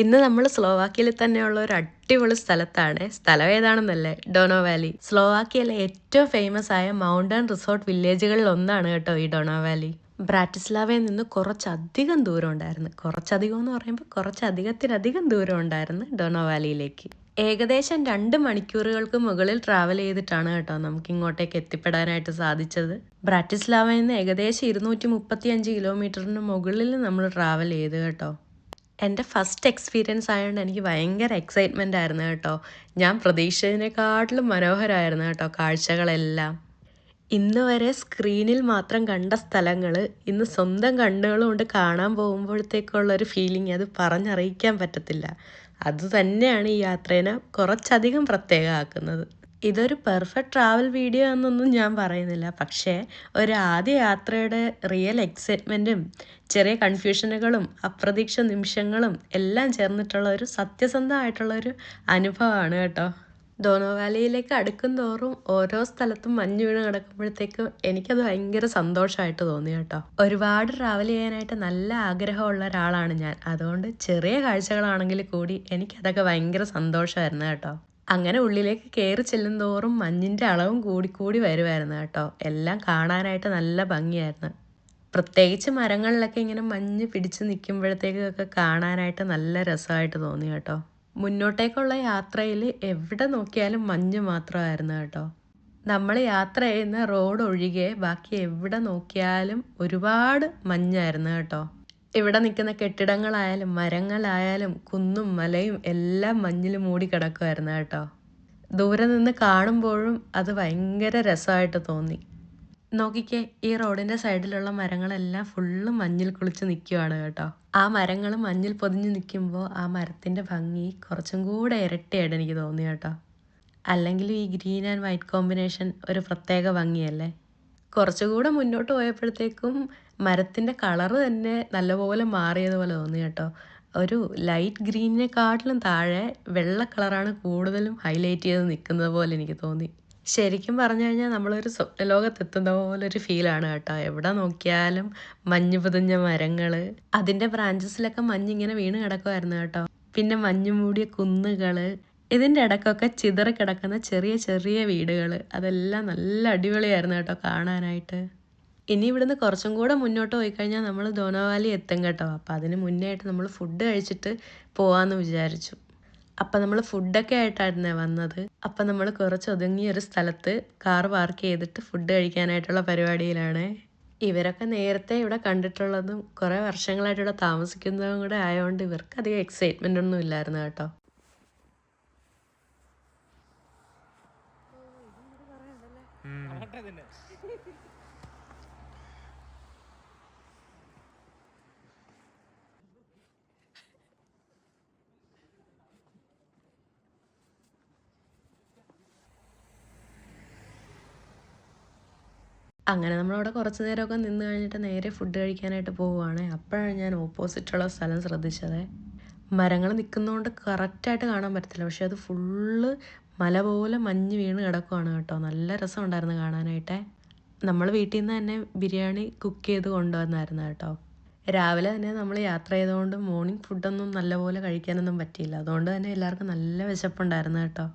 ഇന്ന് നമ്മൾ സ്ലോവാക്കിയയിൽ തന്നെയുള്ള ഒരു അടിപൊളി സ്ഥലത്താണ്. സ്ഥലം ഏതാണെന്നല്ലേ? ഡോണോ വാലി. സ്ലോവാക്കിയയിലെ ഏറ്റവും ഫേമസ് ആയ മൗണ്ടൻ റിസോർട്ട് വില്ലേജുകളിൽ ഒന്നാണ് കേട്ടോ ഈ ഡോണോ വാലി. ബ്രാറ്റിസ്ലാവയിൽ നിന്ന് കുറച്ചധികം ദൂരം ഉണ്ടായിരുന്നു. കുറച്ചധികം എന്ന് പറയുമ്പോൾ കുറച്ചധികത്തിലധികം ദൂരം ഉണ്ടായിരുന്നു ഡോണോ വാലിയിലേക്ക്. ഏകദേശം രണ്ട് മണിക്കൂറുകൾക്ക് മുകളിൽ ട്രാവൽ ചെയ്തിട്ടാണ് കേട്ടോ നമുക്ക് ഇങ്ങോട്ടേക്ക് എത്തിപ്പെടാനായിട്ട് സാധിച്ചത്. ബ്രാറ്റിസ്ലാവയിൽ നിന്ന് ഏകദേശം ഇരുന്നൂറ്റി മുപ്പത്തി അഞ്ച് കിലോമീറ്ററിന് മുകളിൽ നമ്മൾ ട്രാവൽ ചെയ്ത് കേട്ടോ. എന്റെ ഫസ്റ്റ് എക്സ്പീരിയൻസ് ആയതുകൊണ്ട് എനിക്ക് ഭയങ്കര എക്സൈറ്റ്മെന്റ് ആയിരുന്നു കേട്ടോ. ഞാൻ പ്രതീക്ഷിച്ചതിനെക്കാട്ടിലും മനോഹരമായിരുന്നു കേട്ടോ കാഴ്ചകളെല്ലാം. ഇന്ന് വരെ സ്ക്രീനിൽ മാത്രം കണ്ട സ്ഥലങ്ങൾ ഇന്ന് സ്വന്തം കണ്ണുകൾ കൊണ്ട് കാണാൻ പോകുമ്പോഴത്തേക്കുള്ളൊരു ഫീലിംഗ് അത് പറഞ്ഞറിയിക്കാൻ പറ്റത്തില്ല. അതുതന്നെയാണ് ഈ യാത്രേനെ കുറച്ചധികം പ്രത്യേകമാക്കുന്നത്. ഇതൊരു പെർഫെക്റ്റ് ട്രാവൽ വീഡിയോ എന്നൊന്നും ഞാൻ പറയുന്നില്ല. പക്ഷേ ഒരു ആദ്യ യാത്രയുടെ റിയൽ എക്സൈറ്റ്മെന്റും ചെറിയ കൺഫ്യൂഷനുകളും അപ്രതീക്ഷ നിമിഷങ്ങളും എല്ലാം ചേർന്നിട്ടുള്ള ഒരു സത്യസന്ധമായിട്ടുള്ള ഒരു അനുഭവമാണ് കേട്ടോ. ഡോണോ വാലിയിലേക്ക് അടുക്കും തോറും ഓരോ സ്ഥലത്തും മഞ്ഞ് വീണ് കിടക്കുമ്പോഴത്തേക്കും എനിക്കത് ഭയങ്കര സന്തോഷമായിട്ട് തോന്നി കേട്ടോ. ഒരുപാട് ട്രാവൽ ചെയ്യാനായിട്ട് നല്ല ആഗ്രഹമുള്ള ഒരാളാണ് ഞാൻ. അതുകൊണ്ട് ചെറിയ കാഴ്ചകളാണെങ്കിൽ കൂടി എനിക്കതൊക്കെ ഭയങ്കര സന്തോഷമായിരുന്നു കേട്ടോ. അങ്ങനെ ഉള്ളിലേക്ക് കയറി ചെല്ലും തോറും മഞ്ഞിന്റെ അളവും കൂടിക്കൂടി വരുമായിരുന്നു കേട്ടോ. എല്ലാം കാണാനായിട്ട് നല്ല ഭംഗിയായിരുന്നു. പ്രത്യേകിച്ച് മരങ്ങളിലൊക്കെ ഇങ്ങനെ മഞ്ഞ് പിടിച്ച് നിൽക്കുമ്പോഴത്തേക്കൊക്കെ കാണാനായിട്ട് നല്ല രസമായിട്ട് തോന്നി കേട്ടോ. മുന്നോട്ടേക്കുള്ള യാത്രയിൽ എവിടെ നോക്കിയാലും മഞ്ഞ് മാത്രമായിരുന്നു കേട്ടോ. നമ്മൾ യാത്ര ചെയ്യുന്ന റോഡ് ഒഴികെ ബാക്കി എവിടെ നോക്കിയാലും ഒരുപാട് മഞ്ഞായിരുന്നു കേട്ടോ. ഇവിടെ നിൽക്കുന്ന കെട്ടിടങ്ങളായാലും മരങ്ങളായാലും കുന്നും മലയും എല്ലാം മഞ്ഞിൽ മൂടി കിടക്കുമായിരുന്നു കേട്ടോ. ദൂരെ നിന്ന് കാണുമ്പോഴും അത് ഭയങ്കര രസമായിട്ട് തോന്നി. നോക്കിക്കേ ഈ റോഡിന്റെ സൈഡിലുള്ള മരങ്ങളെല്ലാം ഫുള്ള് മഞ്ഞിൽ കുളിച്ച് നിൽക്കുവാണ് കേട്ടോ. ആ മരങ്ങൾ മഞ്ഞിൽ പൊതിഞ്ഞ് നിൽക്കുമ്പോൾ ആ മരത്തിന്റെ ഭംഗി കുറച്ചും കൂടെ ഇരട്ടിയായിട്ട് എനിക്ക് തോന്നി കേട്ടോ. അല്ലെങ്കിൽ ഈ ഗ്രീൻ ആൻഡ് വൈറ്റ് കോമ്പിനേഷൻ ഒരു പ്രത്യേക ഭംഗിയല്ലേ? കുറച്ചുകൂടെ മുന്നോട്ട് പോയപ്പോഴത്തേക്കും മരത്തിന്റെ കളറ് തന്നെ നല്ലപോലെ മാറിയതുപോലെ തോന്നി കേട്ടോ. ഒരു ലൈറ്റ് ഗ്രീനിനെക്കാട്ടിലും താഴെ വെള്ള കളറാണ് കൂടുതലും ഹൈലൈറ്റ് ചെയ്ത് നിൽക്കുന്നത് പോലെ എനിക്ക് തോന്നി. ശരിക്കും പറഞ്ഞു കഴിഞ്ഞാൽ നമ്മളൊരു സ്വപ്നലോകത്തെത്തുന്ന പോലെ ഒരു ഫീലാണ് കേട്ടോ. എവിടെ നോക്കിയാലും മഞ്ഞ് പുതിഞ്ഞ മരങ്ങൾ അതിന്റെ ബ്രാഞ്ചസിലൊക്കെ മഞ്ഞിങ്ങനെ വീണ് കിടക്കുമായിരുന്നു കേട്ടോ. പിന്നെ മഞ്ഞ് മൂടിയ കുന്നുകൾ ഇതിന്റെ ഇടക്കൊക്കെ ചിതറി കിടക്കുന്ന ചെറിയ ചെറിയ വീടുകൾ അതെല്ലാം നല്ല അടിപൊളിയായിരുന്നു കേട്ടോ കാണാനായിട്ട്. ഇനി ഇവിടുന്ന് കുറച്ചും കൂടെ മുന്നോട്ട് പോയി കഴിഞ്ഞാൽ നമ്മൾ ദോനവാലി എത്തും കേട്ടോ. അപ്പോൾ അതിന് മുന്നേ ആയിട്ട് നമ്മൾ ഫുഡ് കഴിച്ചിട്ട് പോവാമെന്ന് വിചാരിച്ചു. അപ്പം നമ്മൾ ഫുഡൊക്കെ ആയിട്ടായിരുന്നേ വന്നത്. അപ്പം നമ്മൾ കുറച്ച് ഒതുങ്ങിയ ഒരു സ്ഥലത്ത് കാർ പാർക്ക് ചെയ്തിട്ട് ഫുഡ് കഴിക്കാനായിട്ടുള്ള പരിപാടിയിലാണ്. ഇവരൊക്കെ നേരത്തെ ഇവിടെ കണ്ടിട്ടുള്ളതും കുറേ വർഷങ്ങളായിട്ട് ഇവിടെ താമസിക്കുന്നതും കൂടെ ആയതുകൊണ്ട് ഇവർക്ക് അധികം എക്സൈറ്റ്മെന്റ് ഒന്നും ഇല്ലായിരുന്നു കേട്ടോ. അങ്ങനെ നമ്മളവിടെ കുറച്ച് നേരമൊക്കെ നിന്ന് കഴിഞ്ഞിട്ട് നേരെ ഫുഡ് കഴിക്കാനായിട്ട് പോവുകയാണ്. അപ്പോഴാണ് ഞാൻ ഓപ്പോസിറ്റുള്ള സ്ഥലം ശ്രദ്ധിച്ചത്. മരങ്ങൾ നിൽക്കുന്നതുകൊണ്ട് കറക്റ്റായിട്ട് കാണാൻ പറ്റത്തില്ല. പക്ഷെ അത് ഫുള്ള് മല പോലെ മഞ്ഞ് വീണ് കിടക്കുവാണ് കേട്ടോ. നല്ല രസമുണ്ടായിരുന്നു കാണാനായിട്ട്. നമ്മൾ വീട്ടിൽ നിന്ന് തന്നെ ബിരിയാണി കുക്ക് ചെയ്ത് കൊണ്ടുവന്നായിരുന്നു കേട്ടോ. രാവിലെ തന്നെ നമ്മൾ യാത്ര ചെയ്തുകൊണ്ട് മോർണിംഗ് ഫുഡൊന്നും നല്ലപോലെ കഴിക്കാനൊന്നും പറ്റിയില്ല. അതുകൊണ്ട് തന്നെ എല്ലാവർക്കും നല്ല വിശപ്പുണ്ടായിരുന്നു കേട്ടോ.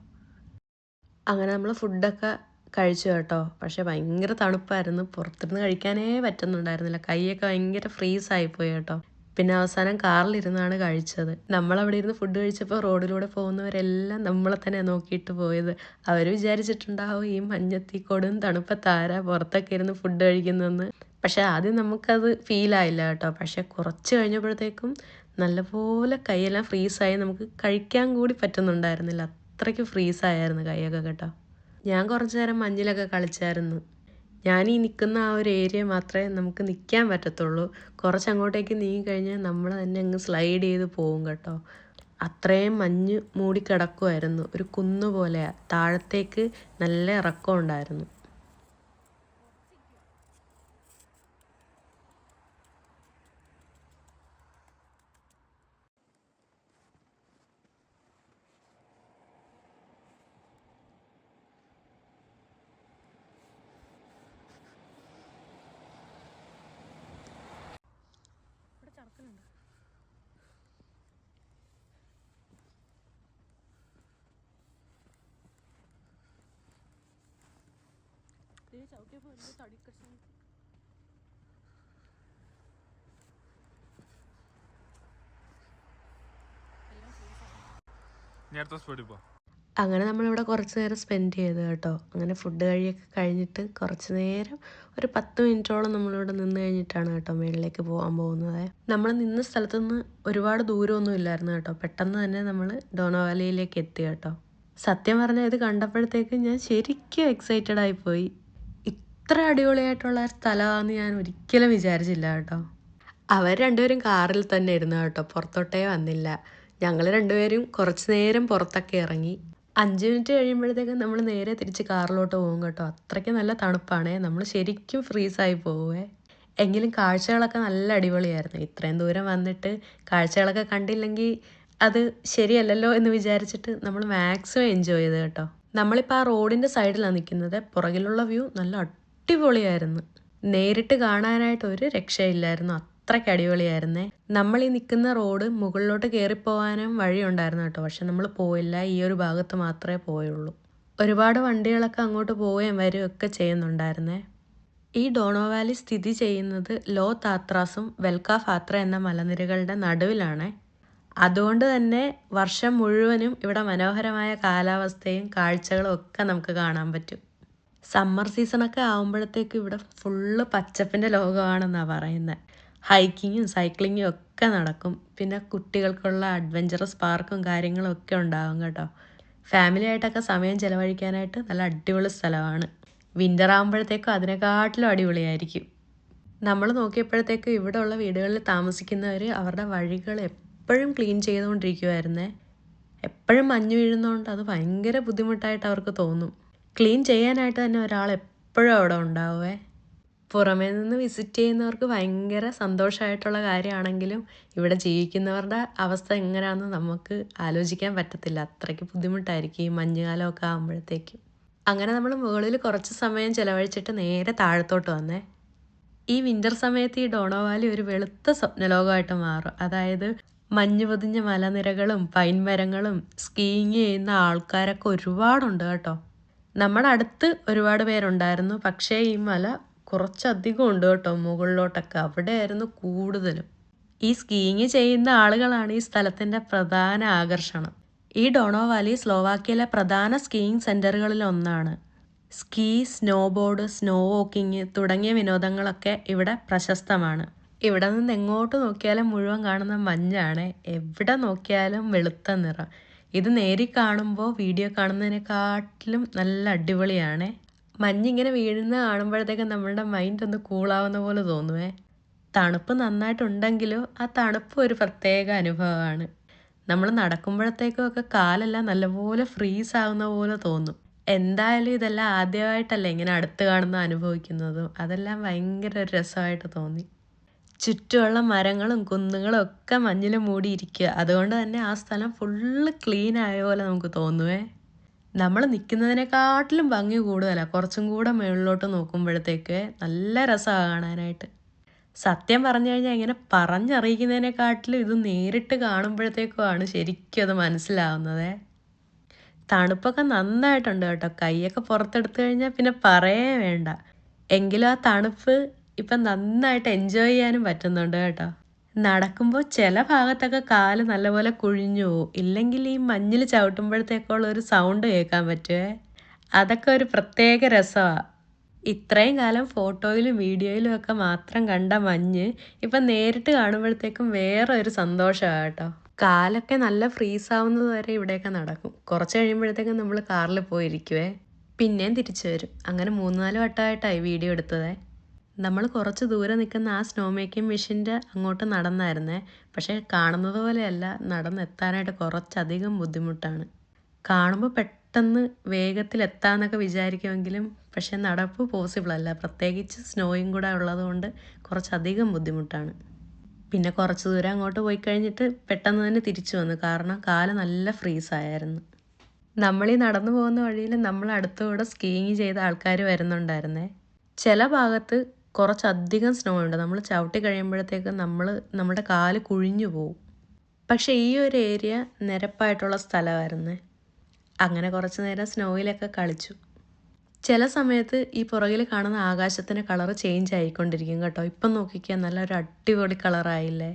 അങ്ങനെ നമ്മൾ ഫുഡൊക്കെ കഴിച്ചു കേട്ടോ. പക്ഷെ ഭയങ്കര തണുപ്പായിരുന്നു. പുറത്തിരുന്ന് കഴിക്കാനേ പറ്റുന്നുണ്ടായിരുന്നില്ല. കൈയൊക്കെ ഭയങ്കര ഫ്രീസ് ആയിപ്പോയി കേട്ടോ. പിന്നെ അവസാനം കാറിലിരുന്നാണ് കഴിച്ചത്. നമ്മൾ അവിടെ ഇരുന്ന് ഫുഡ് കഴിച്ചപ്പോൾ റോഡിലൂടെ പോകുന്നവരെല്ലാം നമ്മളെ തന്നെ നോക്കിയിട്ട് പോയത്. അവർ വിചാരിച്ചിട്ടുണ്ടാവും ഈ മഞ്ഞത്തി കൊടും തണുപ്പത്താരാ പുറത്തൊക്കെ ഇരുന്ന് ഫുഡ് കഴിക്കുന്നതെന്ന്. പക്ഷെ ആദ്യം നമുക്കത് ഫീൽ ആയില്ല കേട്ടോ. പക്ഷെ കുറച്ച് കഴിഞ്ഞപ്പോഴത്തേക്കും നല്ലപോലെ കൈയെല്ലാം ഫ്രീസായി നമുക്ക് കഴിക്കാൻ കൂടി പറ്റുന്നുണ്ടായിരുന്നില്ല. അത്രയ്ക്ക് ഫ്രീസായിരുന്നു കൈയൊക്കെ കേട്ടോ. ഞാൻ കുറച്ച് നേരം മഞ്ഞിലൊക്കെ കളിച്ചായിരുന്നു. ഞാൻ ഈ നിൽക്കുന്ന ആ ഒരു ഏരിയ മാത്രമേ നമുക്ക് നിൽക്കാൻ പറ്റത്തുള്ളൂ. കുറച്ച് അങ്ങോട്ടേക്ക് നീങ്ങി കഴിഞ്ഞാൽ നമ്മൾ തന്നെ അങ്ങ് സ്ലൈഡ് ചെയ്ത് പോകും കേട്ടോ. അത്രയും മഞ്ഞ് മൂടിക്കിടക്കുമായിരുന്നു ഒരു കുന്നു പോലെയാണ് താഴത്തേക്ക് നല്ല ഇറക്കം ഉണ്ടായിരുന്നു. പറക്കുന്നുണ്ട് ഇതിന് വലിയ തടി നേരത്തെ സ്പീഡിൽ അങ്ങനെ നമ്മളിവിടെ കുറച്ച് നേരം സ്പെൻഡ് ചെയ്തു കേട്ടോ. അങ്ങനെ ഫുഡ് കഴിയൊക്കെ കഴിഞ്ഞിട്ട് കുറച്ച് നേരം ഒരു പത്ത് മിനിറ്റോളം നമ്മളിവിടെ നിന്ന് കഴിഞ്ഞിട്ടാണ് കേട്ടോ മേളിലേക്ക് പോകാൻ പോകുന്നത്. നമ്മൾ നിന്ന സ്ഥലത്തു നിന്ന് ഒരുപാട് ദൂരമൊന്നും ഇല്ലായിരുന്നു കേട്ടോ. പെട്ടെന്ന് തന്നെ നമ്മൾ ഡോണോ വാലിയിലേക്ക് എത്തി കേട്ടോ. സത്യം പറഞ്ഞാൽ ഇത് കണ്ടപ്പോഴത്തേക്ക് ഞാൻ ശരിക്കും എക്സൈറ്റഡ് ആയിപ്പോയി ഇത്ര അടിപൊളിയായിട്ടുള്ള സ്ഥലമാണെന്ന് ഞാൻ ഒരിക്കലും വിചാരിച്ചില്ല കേട്ടോ. അവർ രണ്ടുപേരും കാറിൽ തന്നെ ഇരുന്നു കേട്ടോ. പുറത്തോട്ടേ വന്നില്ല. ഞങ്ങൾ രണ്ടുപേരും കുറച്ച് നേരം പുറത്തൊക്കെ ഇറങ്ങി. അഞ്ച് മിനിറ്റ് കഴിയുമ്പോഴത്തേക്കും നമ്മൾ നേരെ തിരിച്ച് കാറിലോട്ട് പോകും കേട്ടോ. അത്രയ്ക്ക് നല്ല തണുപ്പാണേ. നമ്മൾ ശരിക്കും ഫ്രീസായി പോവേ. എങ്കിലും കാഴ്ചകളൊക്കെ നല്ല അടിപൊളിയായിരുന്നു. ഇത്രയും ദൂരം വന്നിട്ട് കാഴ്ചകളൊക്കെ കണ്ടില്ലെങ്കിൽ അത് ശരിയല്ലല്ലോ എന്ന് വിചാരിച്ചിട്ട് നമ്മൾ മാക്സിമം എൻജോയ് ചെയ്ത് കേട്ടോ. നമ്മളിപ്പോൾ ആ റോഡിന്റെ സൈഡിലാണ് നിൽക്കുന്നത് പുറകിലുള്ള വ്യൂ നല്ല അടിപൊളിയായിരുന്നു. നേരിട്ട് കാണാനായിട്ട് ഒരു രക്ഷയില്ലായിരുന്നു. അത്രയ്ക്ക് അടിപൊളിയായിരുന്നേ. നമ്മൾ ഈ നിൽക്കുന്ന റോഡ് മുകളിലോട്ട് കയറിപ്പോവാനും വഴിയുണ്ടായിരുന്നു കേട്ടോ. പക്ഷെ നമ്മൾ പോയില്ല. ഈ ഒരു ഭാഗത്ത് മാത്രമേ പോയുള്ളൂ. ഒരുപാട് വണ്ടികളൊക്കെ അങ്ങോട്ട് പോവുകയും വരികയും ഒക്കെ ചെയ്യുന്നുണ്ടായിരുന്നേ. ഈ ഡോണോ വാലി സ്ഥിതി ചെയ്യുന്നത് ലോ താത്രാസും വെൽക്ക ഫാത്ര എന്ന മലനിരകളുടെ നടുവിലാണ്. അതുകൊണ്ട് തന്നെ വർഷം മുഴുവനും ഇവിടെ മനോഹരമായ കാലാവസ്ഥയും കാഴ്ചകളും ഒക്കെ നമുക്ക് കാണാൻ പറ്റും. സമ്മർ സീസണൊക്കെ ആകുമ്പോഴത്തേക്ക് ഇവിടെ ഫുള്ള് പച്ചപ്പിന്റെ ലോകമാണെന്നാണ് പറയുന്നത് ഹൈക്കിങ്ങും സൈക്ലിങ്ങും ഒക്കെ നടക്കും. പിന്നെ കുട്ടികൾക്കുള്ള അഡ്വഞ്ചറസ് പാർക്കും കാര്യങ്ങളും ഒക്കെ ഉണ്ടാകും കേട്ടോ. ഫാമിലി ആയിട്ടൊക്കെ സമയം ചിലവഴിക്കാനായിട്ട് നല്ല അടിപൊളി സ്ഥലമാണ്. വിന്റർ ആകുമ്പോഴത്തേക്കും അതിനെക്കാട്ടിലും അടിപൊളിയായിരിക്കും. നമ്മൾ നോക്കിയപ്പോഴത്തേക്കും ഇവിടെ ഉള്ള വീടുകളിൽ താമസിക്കുന്നവർ അവരുടെ വഴികൾ എപ്പോഴും ക്ലീൻ ചെയ്തുകൊണ്ടിരിക്കുമായിരുന്നേ എപ്പോഴും മഞ്ഞ് വീഴുന്നതുകൊണ്ട് അത് ഭയങ്കര ബുദ്ധിമുട്ടായിട്ട് അവർക്ക് തോന്നും. ക്ലീൻ ചെയ്യാനായിട്ട് തന്നെ ഒരാൾ എപ്പോഴും അവിടെ ഉണ്ടാവുമേ പുറമേ നിന്ന് വിസിറ്റ് ചെയ്യുന്നവർക്ക് ഭയങ്കര സന്തോഷമായിട്ടുള്ള കാര്യമാണെങ്കിലും ഇവിടെ ജീവിക്കുന്നവരുടെ അവസ്ഥ എങ്ങനെയാണെന്ന് നമുക്ക് ആലോചിക്കാൻ പറ്റത്തില്ല. അത്രയ്ക്ക് ബുദ്ധിമുട്ടായിരിക്കും ഈ മഞ്ഞുകാലമൊക്കെ ആകുമ്പോഴത്തേക്കും അങ്ങനെ നമ്മൾ മുകളിൽ കുറച്ച് സമയം ചിലവഴിച്ചിട്ട് നേരെ താഴത്തോട്ട് വന്നേ. ഈ വിന്റർ സമയത്ത് ഈ ഡോണോ വാലി ഒരു വെളുത്ത സ്വപ്നലോകമായിട്ട് മാറും. അതായത് മഞ്ഞ് പൊതിഞ്ഞ മലനിരകളും പൈൻ മരങ്ങളും സ്കീയിങ് ചെയ്യുന്ന ആൾക്കാരൊക്കെ ഒരുപാടുണ്ട് കേട്ടോ. നമ്മുടെ അടുത്ത് ഒരുപാട് പേരുണ്ടായിരുന്നു. പക്ഷേ ഈ മല കുറച്ചധികം ഉണ്ട് കേട്ടോ മുകളിലോട്ടൊക്കെ. അവിടെയായിരുന്നു കൂടുതലും. ഈ സ്കീയിങ് ചെയ്യുന്ന ആളുകളാണ് ഈ സ്ഥലത്തിന്റെ പ്രധാന ആകർഷണം. ഈ ഡോണോ വാലി സ്ലോവാക്യയിലെ പ്രധാന സ്കീയിങ് സെന്ററുകളിൽ ഒന്നാണ്. സ്കീ സ്നോബോർഡ് സ്നോ വോക്കിംഗ് തുടങ്ങിയ വിനോദങ്ങളൊക്കെ ഇവിടെ പ്രശസ്തമാണ്. ഇവിടെ നിന്ന് എങ്ങോട്ട് നോക്കിയാലും മുഴുവൻ കാണുന്ന മഞ്ഞാണ്. എവിടെ നോക്കിയാലും വെളുത്ത നിറം. ഇത് നേരി കാണുമ്പോൾ വീഡിയോ കാണുന്നതിനെക്കാട്ടിലും നല്ല അടിപൊളിയാണ്. മഞ്ഞിങ്ങനെ വീഴുന്ന കാണുമ്പോഴത്തേക്കും നമ്മളുടെ മൈൻഡ് ഒന്ന് കൂളാവുന്ന പോലെ തോന്നുവേ. തണുപ്പ് നന്നായിട്ടുണ്ടെങ്കിലും ആ തണുപ്പ് ഒരു പ്രത്യേക അനുഭവമാണ്. നമ്മൾ നടക്കുമ്പോഴത്തേക്കും ഒക്കെ കാലെല്ലാം നല്ലപോലെ ഫ്രീസ് ആവുന്ന പോലെ തോന്നും. എന്തായാലും ഇതെല്ലാം ആദ്യമായിട്ടല്ലേ ഇങ്ങനെ അടുത്ത് കാണുന്ന അനുഭവിക്കുന്നതും. അതെല്ലാം ഭയങ്കര ഒരു രസമായിട്ട് തോന്നി. ചുറ്റുമുള്ള മരങ്ങളും കുന്നുകളും ഒക്കെ മഞ്ഞിൽ മൂടിയിരിക്കുക. അതുകൊണ്ട് തന്നെ ആ സ്ഥലം ഫുള്ള് ക്ലീൻ ആയ പോലെ നമുക്ക് തോന്നുവേ. നമ്മൾ നിൽക്കുന്നതിനെക്കാട്ടിലും ഭംഗി കൂടുതലാണ് കുറച്ചും കൂടെ മുകളിലോട്ട് നോക്കുമ്പോഴത്തേക്ക് നല്ല രസമാണ് കാണാനായിട്ട്. സത്യം പറഞ്ഞു കഴിഞ്ഞാൽ ഇങ്ങനെ പറഞ്ഞറിയിക്കുന്നതിനെക്കാട്ടിലും ഇത് നേരിട്ട് കാണുമ്പോഴത്തേക്കുമാണ് ശരിക്കും അത് മനസ്സിലാവുന്നത്. തണുപ്പൊക്കെ നന്നായിട്ടുണ്ട് കേട്ടോ. കൈയൊക്കെ പുറത്തെടുത്തു കഴിഞ്ഞാൽ പിന്നെ പറയേ വേണ്ട. എങ്കിലും ആ തണുപ്പ് ഇപ്പം നന്നായിട്ട് എൻജോയ് ചെയ്യാനും പറ്റുന്നുണ്ട് കേട്ടോ. നടക്കുമ്പോൾ ചില ഭാഗത്തൊക്കെ കാൽ നല്ലപോലെ കുഴിഞ്ഞു പോകും ഇല്ലെങ്കിൽ ഈ മഞ്ഞിൽ ചവിട്ടുമ്പോഴത്തേക്കുള്ള ഒരു സൗണ്ട് കേൾക്കാൻ പറ്റുമേ അതൊക്കെ ഒരു പ്രത്യേക രസമാണ് ഇത്രയും കാലം ഫോട്ടോയിലും വീഡിയോയിലും ഒക്കെ മാത്രം കണ്ട മഞ്ഞ് ഇപ്പം നേരിട്ട് കാണുമ്പോഴത്തേക്കും വേറെ ഒരു സന്തോഷമാണ് കേട്ടോ. കാലൊക്കെ നല്ല ഫ്രീസ് ആവുന്നത് വരെ ഇവിടെയൊക്കെ നടക്കും. കുറച്ച് കഴിയുമ്പോഴത്തേക്കും നമ്മൾ കാറിൽ പോയിരിക്കുവേ. പിന്നെയും തിരിച്ചു വരും. അങ്ങനെ മൂന്നാൽ വട്ടമായിട്ടായി വീഡിയോ എടുത്തതേ. നമ്മൾ കുറച്ച് ദൂരെ നിൽക്കുന്ന ആ സ്നോ മേക്കിംഗ് മെഷീന്റെ അങ്ങോട്ട് നടന്നായിരുന്നേ. പക്ഷേ കാണുന്നത് പോലെയല്ല നടന്നെത്താനായിട്ട് കുറച്ചധികം ബുദ്ധിമുട്ടാണ്. കാണുമ്പോൾ പെട്ടെന്ന് വേഗത്തിൽ എത്താമെന്നൊക്കെ വിചാരിക്കുമെങ്കിലും പക്ഷേ നടപ്പ് പോസിബിൾ അല്ല. പ്രത്യേകിച്ച് സ്നോയും കൂടെ ഉള്ളതുകൊണ്ട് കുറച്ചധികം ബുദ്ധിമുട്ടാണ്. പിന്നെ കുറച്ച് ദൂരം അങ്ങോട്ട് പോയി കഴിഞ്ഞിട്ട് പെട്ടെന്ന് തന്നെ തിരിച്ചു വന്നു. കാരണം കാൽ നല്ല ഫ്രീസായിരുന്നു നമ്മൾ ഈ നടന്നു പോകുന്ന വഴിയിൽ നമ്മൾ അടുത്തുകൂടെ സ്കീയിങ് ചെയ്ത ആൾക്കാർ വരുന്നുണ്ടായിരുന്നേ. ചില ഭാഗത്ത് കുറച്ചധികം സ്നോ ഉണ്ട് നമ്മൾ ചവിട്ടി കഴിയുമ്പോഴത്തേക്ക് നമ്മൾ നമ്മുടെ കാൽ കുഴിഞ്ഞു പോവും. പക്ഷേ ഈ ഒരു ഏരിയ നിരപ്പായിട്ടുള്ള സ്ഥലമായിരുന്നേ. അങ്ങനെ കുറച്ച് നേരം സ്നോയിലൊക്കെ കളിച്ചു. ചില സമയത്ത് ഈ പുറകിൽ കാണുന്ന ആകാശത്തിന്റെ കളറ് ചേഞ്ച് ആയിക്കൊണ്ടിരിക്കും കേട്ടോ. ഇപ്പം നോക്കിക്കാൻ നല്ലൊരു അടിപൊളി കളറായില്ലേ?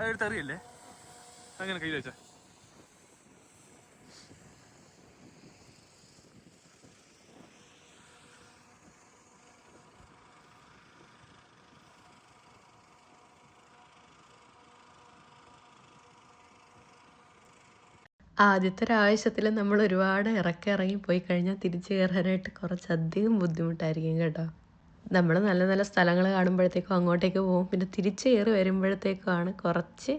അതെടുത്ത് അറിയല്ലേ അങ്ങനെ കയ്യിൽ വെച്ചാ. ആദ്യത്തെ ഒരാവശ്യത്തിൽ നമ്മൾ ഒരുപാട് ഇറക്കി ഇറങ്ങി പോയി കഴിഞ്ഞാൽ തിരിച്ചു കയറാനായിട്ട് കുറച്ചധികം ബുദ്ധിമുട്ടായിരിക്കും കേട്ടോ. നമ്മൾ നല്ല നല്ല സ്ഥലങ്ങൾ കാണുമ്പോഴത്തേക്കും അങ്ങോട്ടേക്ക് പോകും. പിന്നെ തിരിച്ചു കയറി വരുമ്പോഴത്തേക്കുമാണ് കുറച്ച്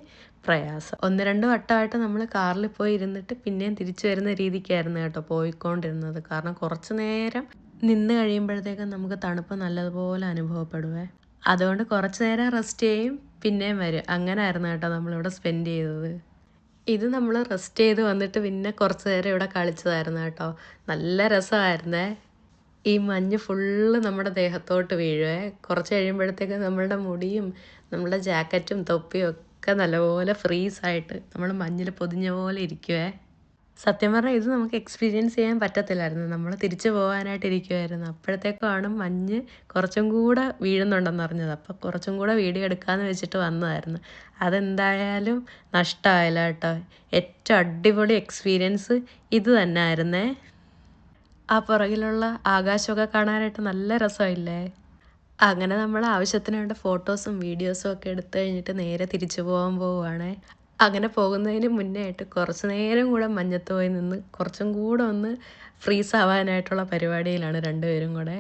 പ്രയാസം. ഒന്ന് രണ്ട് വട്ടമായിട്ട് നമ്മൾ കാറിൽ പോയി ഇരുന്നിട്ട് പിന്നെയും തിരിച്ചു വരുന്ന രീതിക്കായിരുന്നു കേട്ടോ പോയിക്കൊണ്ടിരുന്നത്. കാരണം കുറച്ച് നേരം നിന്ന് കഴിയുമ്പോഴത്തേക്കും നമുക്ക് തണുപ്പ് നല്ലതുപോലെ അനുഭവപ്പെടുവേ. അതുകൊണ്ട് കുറച്ച് നേരം റെസ്റ്റ് ചെയ്യും പിന്നെയും വരും. അങ്ങനെ ആയിരുന്നു കേട്ടോ നമ്മളിവിടെ സ്പെൻഡ് ചെയ്തത്. ഇത് നമ്മൾ റെസ്റ്റ് ചെയ്ത് വന്നിട്ട് പിന്നെ കുറച്ച് നേരം ഇവിടെ കളിച്ചതായിരുന്നു കേട്ടോ. നല്ല രസമായിരുന്നേ. ഈ മഞ്ഞ് ഫുള്ള് നമ്മുടെ ദേഹത്തോട്ട് വീഴുവേ. കുറച്ച് കഴിയുമ്പോഴത്തേക്ക് നമ്മളുടെ മുടിയും നമ്മളുടെ ജാക്കറ്റും തൊപ്പിയും ഒക്കെ നല്ലപോലെ ഫ്രീസായിട്ട് നമ്മൾ മഞ്ഞിൽ പൊതിഞ്ഞ പോലെ ഇരിക്കുവേ. സത്യം പറഞ്ഞാൽ ഇത് നമുക്ക് എക്സ്പീരിയൻസ് ചെയ്യാൻ പറ്റത്തില്ലായിരുന്നു. നമ്മൾ തിരിച്ചു പോകാനായിട്ട് ഇരിക്കുമായിരുന്നു അപ്പോഴത്തേക്കാണ് മഞ്ഞ് കുറച്ചും കൂടെ വീഴുന്നുണ്ടെന്ന് അറിഞ്ഞത്. അപ്പോൾ കുറച്ചും കൂടെ വീഡിയോ എടുക്കാമെന്ന് വെച്ചിട്ട് വന്നതായിരുന്നു. അതെന്തായാലും നഷ്ടമായില്ല കേട്ടോ. ഏറ്റവും അടിപൊളി എക്സ്പീരിയൻസ് ഇത് തന്നെ ആയിരുന്നേ ആ പുറകിലുള്ള ആകാശമൊക്കെ കാണാനായിട്ട് നല്ല രസമില്ലേ അങ്ങനെ നമ്മൾ ആവശ്യത്തിന് വേണ്ട ഫോട്ടോസും വീഡിയോസും ഒക്കെ എടുത്തു കഴിഞ്ഞിട്ട് നേരെ തിരിച്ചു പോകാൻ പോവുകയാണേ. അങ്ങനെ പോകുന്നതിന് മുന്നേ ആയിട്ട് കുറച്ച് നേരം കൂടെ മഞ്ഞത്ത് പോയി നിന്ന് കുറച്ചും കൂടെ ഒന്ന് ഫ്രീസ് ആവാനായിട്ടുള്ള പരിപാടിയിലാണ് രണ്ടുപേരും കൂടെ.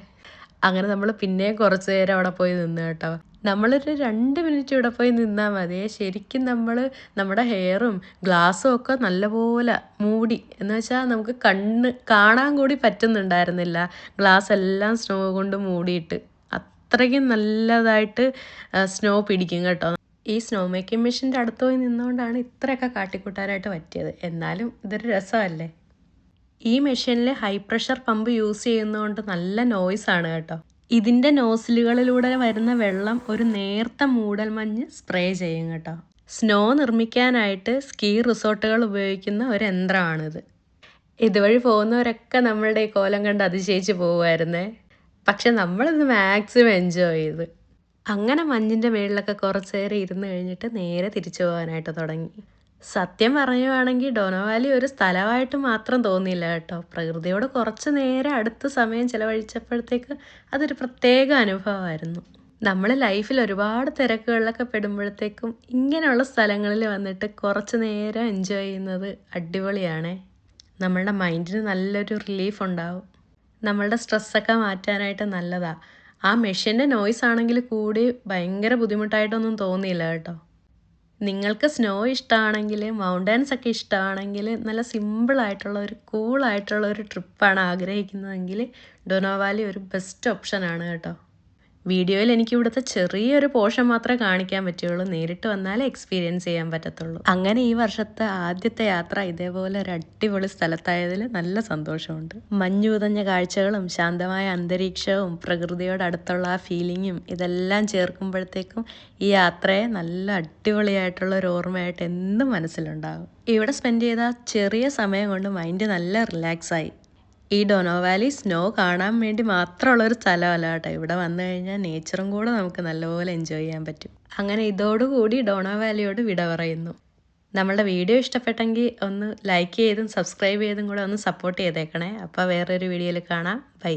അങ്ങനെ നമ്മൾ പിന്നെയും കുറച്ച് നേരം അവിടെ പോയി നിന്ന് കേട്ടോ. നമ്മളൊരു രണ്ട് മിനിറ്റ് ഇവിടെ പോയി നിന്നാൽ മതി. ശരിക്കും നമ്മൾ നമ്മുടെ ഹെയറും ഗ്ലാസ്സും ഒക്കെ നല്ലപോലെ മൂടി. എന്ന് വെച്ചാൽ നമുക്ക് കണ്ണ് കാണാൻ കൂടി പറ്റുന്നുണ്ടായിരുന്നില്ല. ഗ്ലാസ് എല്ലാം സ്നോ കൊണ്ട് മൂടിയിട്ട്. അത്രയ്ക്കും നല്ലതായിട്ട് സ്നോ പിടിക്കും കേട്ടോ. ഈ സ്നോ മേക്കിംഗ് മെഷീന്റെ അടുത്ത് പോയി നിന്നുകൊണ്ടാണ് ഇത്രയൊക്കെ കാട്ടിക്കൂട്ടാനായിട്ട് പറ്റിയത്. എന്നാലും ഇതൊരു രസമല്ലേ? ഈ മെഷീനിൽ ഹൈ പ്രഷർ പമ്പ് യൂസ് ചെയ്യുന്നതുകൊണ്ട് നല്ല നോയ്സ് ആണ് കേട്ടോ. ഇതിന്റെ നോസിലുകളിലൂടെ വരുന്ന വെള്ളം ഒരു നേർത്ത മൂടൽമഞ്ഞ് സ്പ്രേ ചെയ്യും കേട്ടോ. സ്നോ നിർമ്മിക്കാനായിട്ട് സ്കീ റിസോർട്ടുകൾ ഉപയോഗിക്കുന്ന ഒരു യന്ത്രമാണിത്. ഇതുവഴി പോകുന്നവരൊക്കെ നമ്മളുടെ ഈ കോലം കണ്ട് അതിശയിച്ച് പോകുമായിരുന്നേ പക്ഷെ നമ്മളിത് മാക്സിമം എൻജോയ് ചെയ്ത്. അങ്ങനെ മഞ്ഞിന്റെ മേളിലൊക്കെ കുറച്ച് നേരം ഇരുന്ന് കഴിഞ്ഞിട്ട് നേരെ തിരിച്ചു പോകാനായിട്ട് തുടങ്ങി. സത്യം പറയുവാണെങ്കിൽ ഡോനോവാലി ഒരു സ്ഥലമായിട്ട് മാത്രം തോന്നിയില്ല കേട്ടോ. പ്രകൃതിയോട് കുറച്ച് നേരം അടുത്ത സമയം ചിലവഴിച്ചപ്പോഴത്തേക്ക് അതൊരു പ്രത്യേക അനുഭവമായിരുന്നു. നമ്മൾ ലൈഫിൽ ഒരുപാട് തിരക്കുകളിലൊക്കെ പെടുമ്പോഴത്തേക്കും ഇങ്ങനെയുള്ള സ്ഥലങ്ങളിൽ വന്നിട്ട് കുറച്ച് നേരം എൻജോയ് ചെയ്യുന്നത് അടിപൊളിയാണേ. നമ്മളുടെ മൈൻഡിന് നല്ലൊരു റിലീഫ് ഉണ്ടാവും. നമ്മളുടെ സ്ട്രെസ്സൊക്കെ മാറ്റാനായിട്ട് നല്ലതാണ് ആ മെഷീന്റെ നോയ്സ് ആണെങ്കിൽ കൂടി ഭയങ്കര ബുദ്ധിമുട്ടായിട്ടൊന്നും തോന്നിയില്ല കേട്ടോ. നിങ്ങൾക്ക് സ്നോ ഇഷ്ടമാണെങ്കിൽ മൗണ്ടൻസ് ഒക്കെ ഇഷ്ടമാണെങ്കിൽ നല്ല സിമ്പിളായിട്ടുള്ള ഒരു കൂളായിട്ടുള്ള ഒരു ട്രിപ്പാണ് ആഗ്രഹിക്കുന്നതെങ്കിൽ ഡൊനോവാലി ഒരു ബെസ്റ്റ് ഓപ്ഷനാണ് കേട്ടോ. വീഡിയോയിൽ എനിക്ക് ഇവിടുത്തെ ചെറിയൊരു പോർഷൻ മാത്രമേ കാണിക്കാൻ പറ്റുള്ളൂ. നേരിട്ട് വന്നാലേ എക്സ്പീരിയൻസ് ചെയ്യാൻ പറ്റത്തുള്ളൂ. അങ്ങനെ ഈ വർഷത്തെ ആദ്യത്തെ യാത്ര ഇതേപോലെ ഒരു അടിപൊളി സ്ഥലത്തായതിൽ നല്ല സന്തോഷമുണ്ട്. മഞ്ഞുതഞ്ഞ കാഴ്ചകളും ശാന്തമായ അന്തരീക്ഷവും പ്രകൃതിയോട് അടുത്തുള്ള ആ ഫീലിങ്ങും ഇതെല്ലാം ചേർക്കുമ്പോഴത്തേക്കും ഈ യാത്രയെ നല്ല അടിപൊളിയായിട്ടുള്ള ഒരു ഓർമ്മയായിട്ട് എന്നും മനസ്സിലുണ്ടാകും. ഇവിടെ സ്പെൻഡ് ചെയ്ത ചെറിയ സമയം കൊണ്ട് മൈൻഡ് നല്ല റിലാക്സ് ആയി. ഈ ഡൊനോ വാലി സ്നോ കാണാൻ വേണ്ടി മാത്രമുള്ള ഒരു സ്ഥലമല്ല കേട്ടോ ഇവിടെ വന്നു കഴിഞ്ഞാൽ നേച്ചറും കൂടെ നമുക്ക് നല്ലപോലെ എൻജോയ് ചെയ്യാൻ പറ്റും. അങ്ങനെ ഇതോടുകൂടി ഡോണോ വാലിയോട് വിട പറയുന്നു. നമ്മളുടെ വീഡിയോ ഇഷ്ടപ്പെട്ടെങ്കിൽ ഒന്ന് ലൈക്ക് ചെയ്തും സബ്സ്ക്രൈബ് ചെയ്തും കൂടെ ഒന്ന് സപ്പോർട്ട് ചെയ്തേക്കണേ. അപ്പോൾ വേറൊരു വീഡിയോയിൽ കാണാം. ബൈ